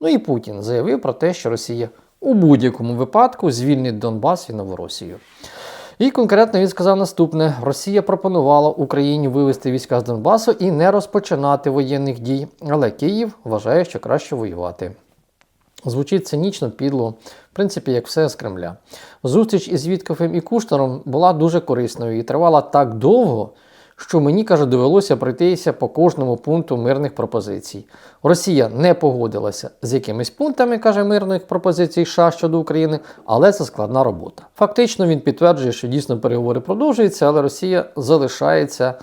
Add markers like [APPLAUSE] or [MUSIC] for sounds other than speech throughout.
Ну і Путін заявив про те, що Росія у будь-якому випадку звільнить Донбас і Новоросію. І конкретно він сказав наступне: Росія пропонувала Україні вивести війська з Донбасу і не розпочинати воєнних дій, але Київ вважає, що краще воювати. Звучить цинічно, підло, в принципі, як все з Кремля. Зустріч із Віткофем і Кушнером була дуже корисною і тривала так довго, що мені каже, довелося пройтися по кожному пункту мирних пропозицій. Росія не погодилася з якимись пунктами, каже мирних пропозицій США щодо України, але це складна робота. Фактично він підтверджує, що дійсно переговори продовжуються, але Росія залишається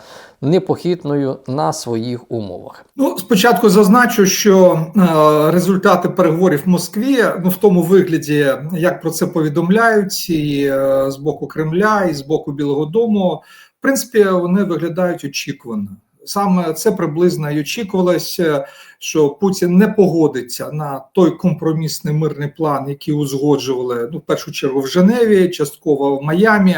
непохитною на своїх умовах. Ну, спочатку зазначу, що е, результати переговорів в Москві, ну в тому вигляді, як про це повідомляють, і е, з боку Кремля, і з боку Білого Дому, принципі, вони виглядають очікувано. Саме це приблизно і очікувалося, що Путін не погодиться на той компромісний мирний план, який узгоджували ну, в першу чергу в Женеві, частково в Майамі.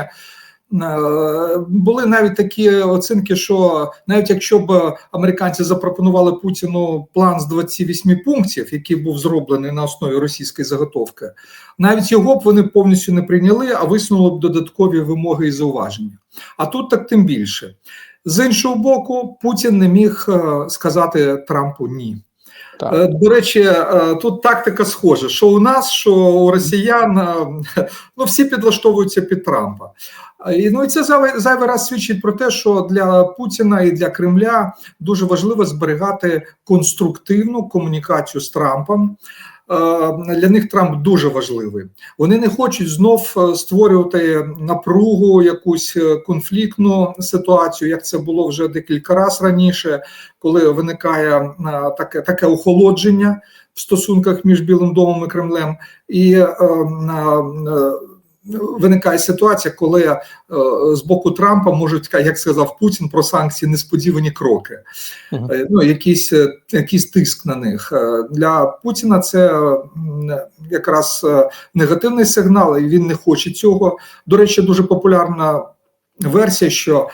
Е, Були навіть такі оцінки, що навіть якщо б американці запропонували Путіну план з 28 пунктів, який був зроблений на основі російської заготовки, навіть його б вони повністю не прийняли, а висунули б додаткові вимоги і зауваження. А тут так тим більше. З іншого боку, Путін не міг е, сказати Трампу ні. Так. Е, До речі, е, тут тактика схожа: що у нас, що у росіян, е, ну всі підлаштовуються під Трампа. І ну і це зайвий раз свідчить про те, що для Путіна і для Кремля дуже важливо зберігати конструктивну комунікацію з Трампом. Е, Для них Трамп дуже важливий. Вони не хочуть знов е, створювати напругу, якусь е, конфліктну ситуацію, як це було вже декілька разів раніше, коли виникає таке, таке охолодження в стосунках між Білим домом і Кремлем, і виникає ситуація, коли е, з боку Трампа можуть, як сказав Путін, про санкції несподівані кроки. Е, ну якийсь, е, якийсь тиск на них для Путіна. Це якраз негативний сигнал, і він не хоче цього. До речі, дуже популярна версія, що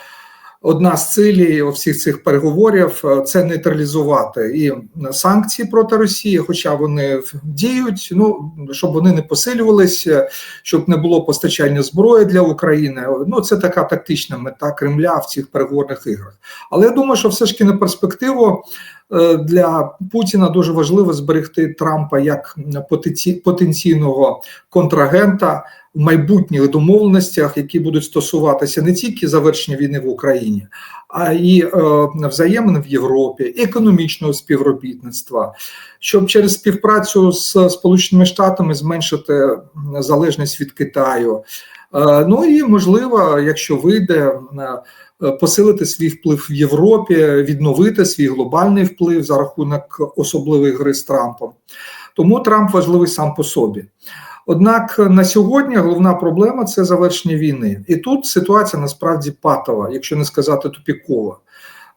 одна з цілей всіх цих переговорів е, це нейтралізувати і санкції проти Росії, хоча вони діють, ну щоб вони не посилювалися, щоб не було постачання зброї для України. Ну це така тактична мета Кремля в цих переговорних іграх. Але я думаю, що все ж таки на перспективу для Путіна дуже важливо зберегти Трампа як потенційного контрагента в майбутніх домовленостях, які будуть стосуватися не тільки завершення війни в Україні, а й е, взаємин в Європі, економічного співробітництва, щоб через співпрацю з Сполученими Штатами зменшити залежність від Китаю. Е, Ну і можливо, якщо вийде е, посилити свій вплив в Європі, відновити свій глобальний вплив за рахунок особливої гри з Трампом. Тому Трамп важливий сам по собі. Однак на сьогодні головна проблема це завершення війни, і тут ситуація насправді патова, якщо не сказати тупікова.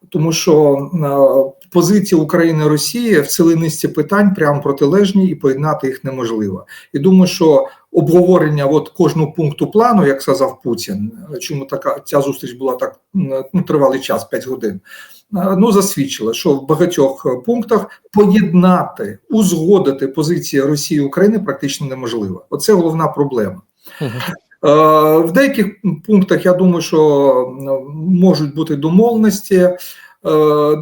Тому що е, позиції України і Росії в цілій низці питань прямо протилежні і поєднати їх неможливо. І думаю, що обговорення от кожного пункту плану, як сказав Путін, чому така ця зустріч була так ну, тривалий час, 5 годин. е, Ну, засвідчила, що в багатьох пунктах поєднати, узгодити позиції Росії і України практично неможливо. Оце головна проблема. Е, В деяких пунктах я думаю, що можуть бути домовленості. Е,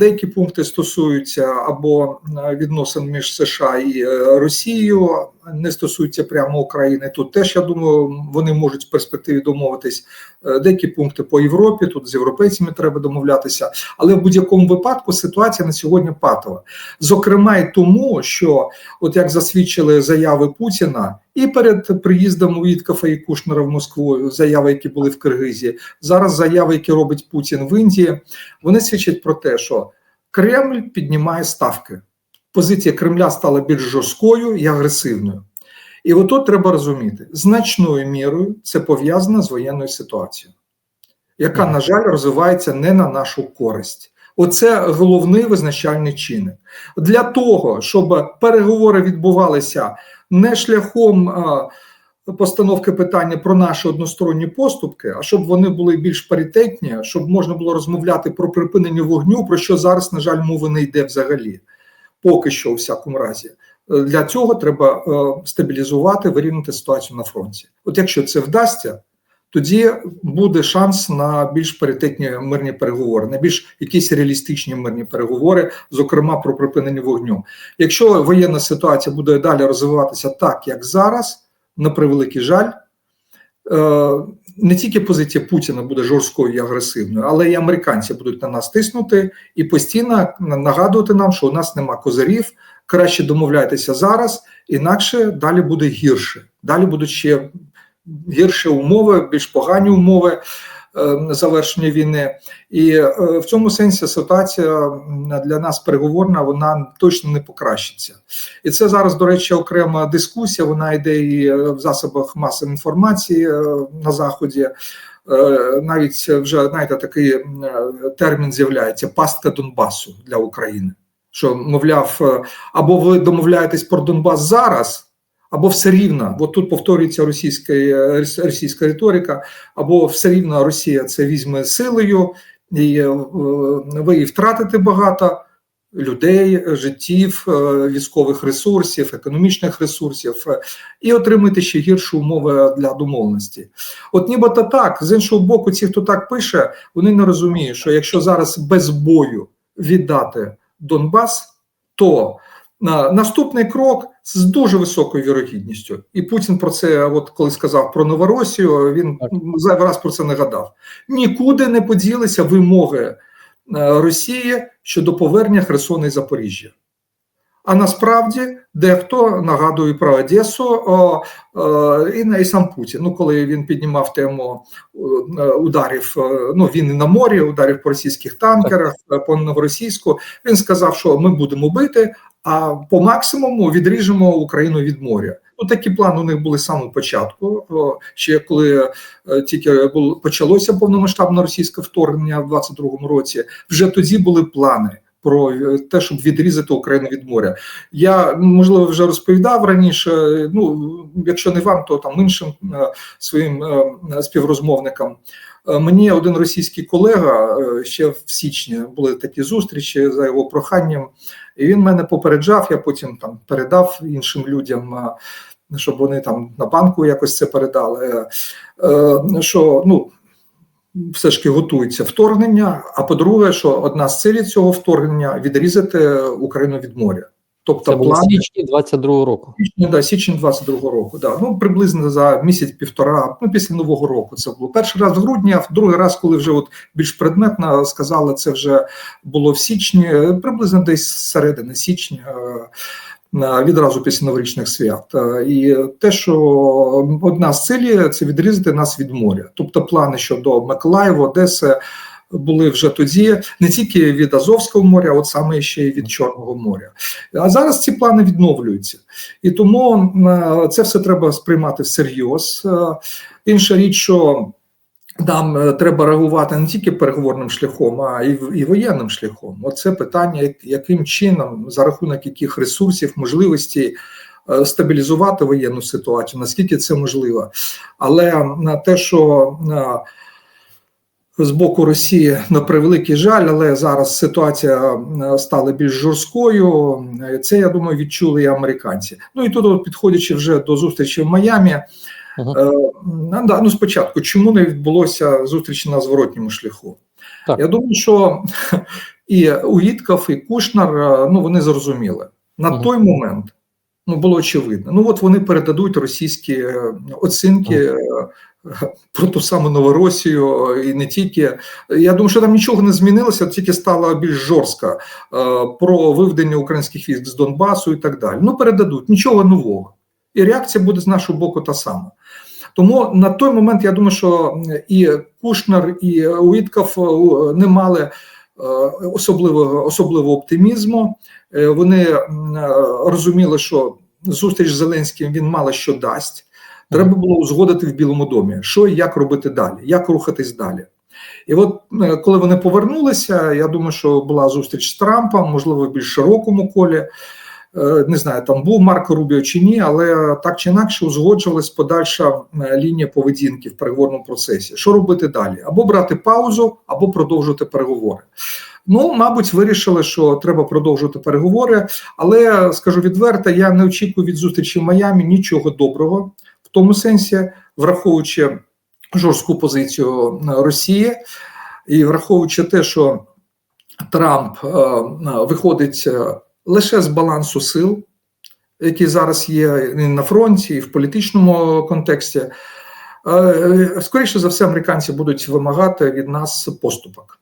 Деякі пункти стосуються або відносин між США і Росією, не стосуються прямо України. Тут теж я думаю, вони можуть в перспективі домовитись. Е, Деякі пункти по Європі, тут з європейцями треба домовлятися. Але в будь-якому випадку ситуація на сьогодні патова. Зокрема, і тому, що, от як засвідчили заяви Путіна, і перед приїздом Віткафа і Кушнера в Москву, заяви, які були в Киргизії, зараз заяви, які робить Путін в Індії, вони свідчать про те, що Кремль піднімає ставки. Позиція Кремля стала більш жорсткою і агресивною. І отут треба розуміти, значною мірою це пов'язано з воєнною ситуацією, яка, на жаль, розвивається не на нашу користь. Оце головний визначальний чинник для того, щоб переговори відбувалися не шляхом а, постановки питання про наші односторонні поступки, а щоб вони були більш паритетні, щоб можна було розмовляти про припинення вогню, про що зараз, на жаль, мови не йде взагалі. Поки що, у всякому разі, Е, Для цього треба е, стабілізувати, вирівняти ситуацію на фронті. От якщо це вдасться, тоді буде шанс на більш паритетні мирні переговори, на більш якісь реалістичні мирні переговори, зокрема про припинення вогню. Якщо воєнна ситуація буде далі розвиватися так, як зараз, на превеликий жаль, е, не тільки позиція Путіна буде жорсткою і агресивною, але і американці будуть на нас тиснути і постійно нагадувати нам, що у нас нема козирів. Краще домовляйтеся зараз, інакше далі буде гірше. Далі будуть ще гірші умови, більш погані умови е, завершення війни. І е, в цьому сенсі ситуація для нас переговорна, вона точно не покращиться. І це зараз, до речі, окрема дискусія. Вона йде і е, в засобах масової інформації е, на заході. Навіть вже знаєте, такий термін з'являється пастка Донбасу для України. Що, мовляв, або ви домовляєтесь про Донбас зараз, або все рівно, бо тут повторюється російська, російська риторика, або все рівно Росія це візьме силою, і е, ви і втратите багато людей, життів, е, військових ресурсів, економічних ресурсів, е, і отримаєте ще гірші умови для домовленості. От нібито так, з іншого боку, ті, хто так пише, вони не розуміють, що якщо зараз без бою віддати Донбас, то наступний крок з дуже високою вірогідністю, і Путін про це, от коли сказав про Новоросію, він зайвий раз про це нагадав. Нікуди не поділися вимоги е, Росії щодо повернення Херсона і Запоріжжя. А насправді дехто нагадує про Одесу о, о, і, на- і сам Путін. Ну, коли він піднімав тему е, ударів, е, ну він і на морі, ударів по російських танкерах, по новоросійську, він сказав, що ми будемо бити, а по максимуму відріжемо Україну від моря. Ну, такі плани у них були з самого початку. Ще коли е, тільки було почалося повномасштабне російське вторгнення в 22-му році, вже тоді були плани. Про е, те, щоб відрізати Україну від моря, я можливо вже розповідав раніше. Ну якщо не вам, то там іншим е, своїм е, співрозмовникам. Мені один російський колега ще в січні були такі зустрічі за його проханням, і він мене попереджав. Я потім там передав іншим людям, щоб вони там на банку якось це передали. Що ну все ж таки готується вторгнення. А по-друге, що одна з цілей цього вторгнення відрізати Україну від моря. Тобто Це план січні 22-го року. січня, да, січень 22-го року. Да. Ну приблизно за місяць-півтора, ну після нового року. Це було перший раз в грудні, а другий раз, коли вже от більш предметно сказали, це вже було в січні, приблизно десь середини січня. е, Відразу після новорічних свят, Е, і те, що одна з цілей це відрізати нас від моря. Тобто, плани щодо Миколаєва, Одеси були вже тоді не тільки від Азовського моря, а от саме ще й від Чорного моря. А зараз ці плани відновлюються, і тому е, це все треба сприймати всерйоз. Е, Інша річ, що нам е, треба реагувати не тільки переговорним шляхом, а і, і воєнним шляхом. Оце питання, яким чином, за рахунок яких ресурсів, можливостей е, стабілізувати воєнну ситуацію, наскільки це можливо. Але на те, що е, з боку Росії на превеликий жаль, але зараз ситуація стала більш жорсткою. Це я думаю, відчули і американці. Ну і тут, підходячи вже до зустрічі в Майамі, Ну, да, ну спочатку, чому не відбулося зустрічі на зворотньому шляху? Так. Я думаю, що [LAUGHS] і Уїтков, і Кушнер, е, ну вони зрозуміли на Мгм. той момент. Ну, було очевидно. Ну, от вони передадуть російські е, оцінки е, [LAUGHS] про ту саму Новоросію і не тільки. Я думаю, що там нічого не змінилося, тільки стало більш жорстко е, про виведення українських військ з Донбасу і так далі. Ну, передадуть нічого нового. І реакція буде з нашого боку та сама. Тому на той момент я думаю, що і Кушнер, і Уітков е, не мали е, особливого особливого оптимізму. Е, Вони розуміли, що зустріч з Зеленським він мало що дасть. Треба було узгодити в Білому домі, що і як робити далі, як рухатись далі. І от коли вони повернулися, я думаю, що була зустріч з Трампом, можливо, в більш широкому колі. Е, Не знаю, там був Марко Рубіо чи ні, але так чи інакше узгоджувалась подальша е, лінія поведінки в переговорному процесі. Що робити далі? Або брати паузу, або продовжувати переговори. Ну, мабуть, вирішили, що треба продовжувати переговори. Але скажу відверто, я не очікую від зустрічі в Майамі нічого доброго в тому сенсі, враховуючи жорстку позицію е, Росії, і враховуючи те, що Трамп е, виходить лише з балансу сил, які зараз є і на фронті, і в політичному контексті. Е, Скоріше за все, американці будуть вимагати від нас поступок.